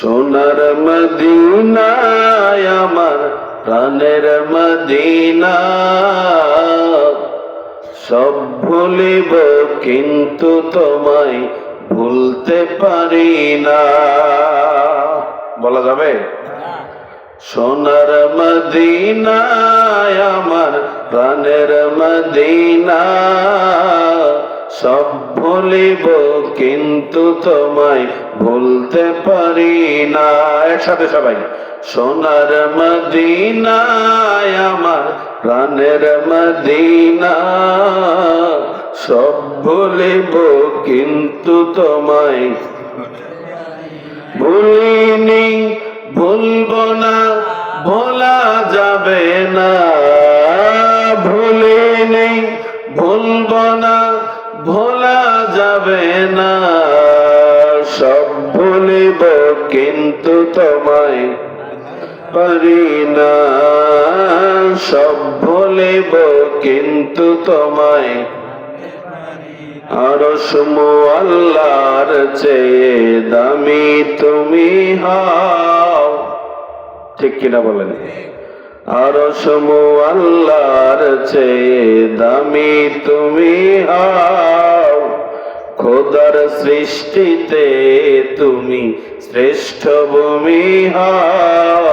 সোনার মদিনায় আমার প্রাণের মদিনা। সব ভুলিব কিন্তু তোমায় ভুলতে পারি না। বলা যাবে? সোনার মদিনায় আমার প্রাণের মদিনা। সব ভুলিব, কিন্তু তোমায় ভুলতে পারি না। একসাথে সবাই, সোনার মদিনায় আমার, প্রাণের মদিনা। সব ভুলিব, কিন্তু তোমায় ভুলিনি, ভুলবো না, ভোলা যাবে না। ভুলিনি, ভুলবো না ভোলা যাবে না। সব ভুলিব কিন্তু তোমায় পারি না। সব ভুলিব কিন্তু তোমায় আর সমু আল্লাহর চেয়ে দামি তুমি হও। ঠিক কিনা বলেন? আর সমু আল্লাহর চেয়ে দামি তুমি হও। খোদার সৃষ্টিতে তুমি শ্রেষ্ঠ ভূমি হও।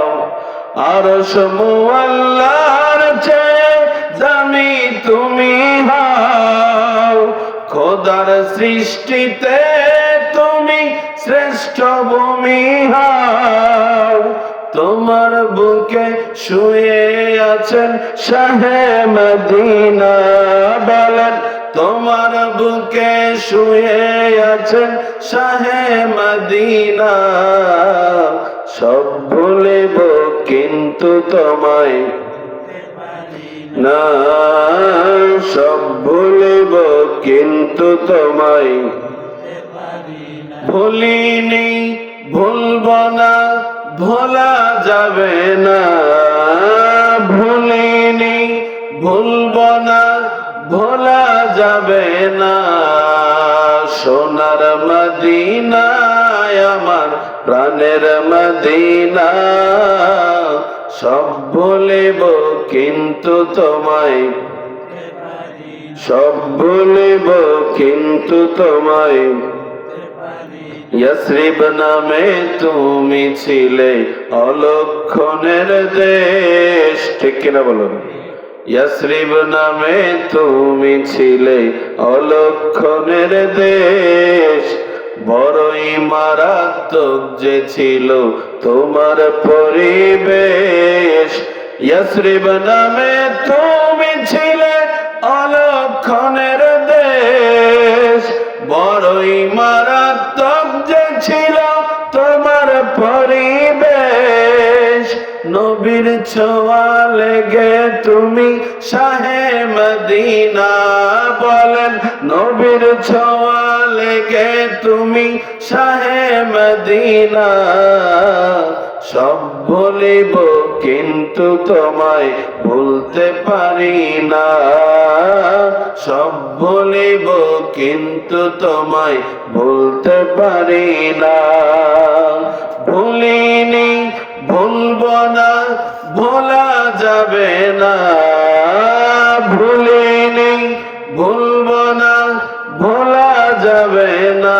আর সমু আল্লাহর চেয়ে দামি তুমি হও। খোদার সৃষ্টিতে তুমি শ্রেষ্ঠ ভূমি হও। তোমার বুকে শুয়ে আছেন শাহে মদিনা বলেন। তোমার বুকে শুয়ে আছেন শাহে মদিনা। সব ভুলিব কিন্তু তোমায়। না, সব ভুলিব কিন্তু তোমায়। ভুলিনি, ভুলব না, ভোলা যাবে না। ভুলব না, ভোলা যাবে না। সোনার মদিনায় আমার প্রাণের মদিনা। সব ভুলিব কিন্তু তোমায়। সব ভুলিব কিন্তু তোমায়। ইয়াসরিব নামে তুমি ছিলে অলক্ষণের দেশ। ঠিক কিনা বলুন? ইয়াসরিব নামে তুমি ছিলে অলক্ষণের দেশ। বড়ই মারাত্মক যে ছিল তোমার পরিবেশ। ইয়াসরিব নামে তুমি ছিলে অলক্ষণের দেশ। বড়ই মারাত্মক যে ছিল তোমার পরিবেশ নবীর ছোঁয়া লেগে তুমি শাহে মদিনা বলেন, নবীর ছোঁয়া লেগে তুমি শাহে মদিনা। সব বলিব, কিন্তু তোমায় ভুলতে পারি না। সব বলিব, কিন্তু তোমায় ভুলতে পারি না। ভুলিনি ভুলব না, ভোলা যাবে না। ভুলিনি, ভুলব না, ভোলা যাবে না।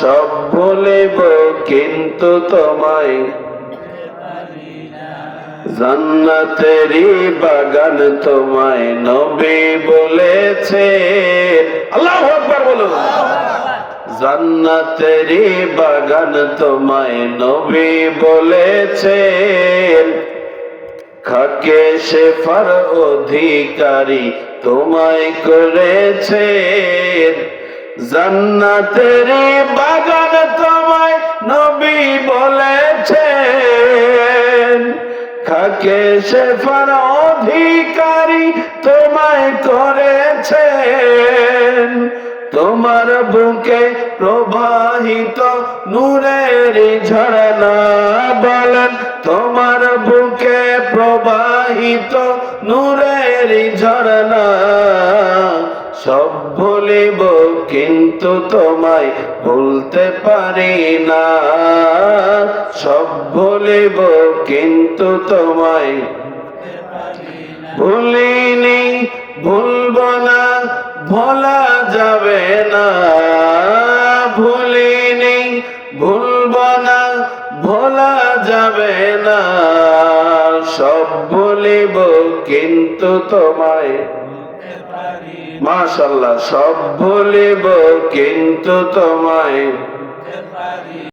সব ভুলিব কিন্তু তোমায়। জান্নাতেরই বাগান তোমায় নবী বলেছে। আল্লাহ আকবার বলুন জান্নাতেরই বাগান তোমায় নবী বলেছেন। খাকে শেফার অধিকারী তোমায় করেছে জান্নাতেরই বাগান তোমায় নবী বলেছেন। খাকে শেফার অধিকারী তোমায় করেছেন। তোমার বুকে প্রবাহিত নূরের ঝরনা বলেন। তোমার বুকে প্রবাহিত নূরের ঝরনা সব ভুলিব, কিন্তু তোমায় ভুলতে পারি না। সব ভুলিব, কিন্তু তোমায় ভুলিনি, ভুলব না। ভোলা যাবে না। ভুলিনি, ভুলব না, ভোলা যাবে না। সব ভুলিব কিন্তু তোমায়। মাশাল্লাহ, সব ভুলিব কিন্তু তোমায়।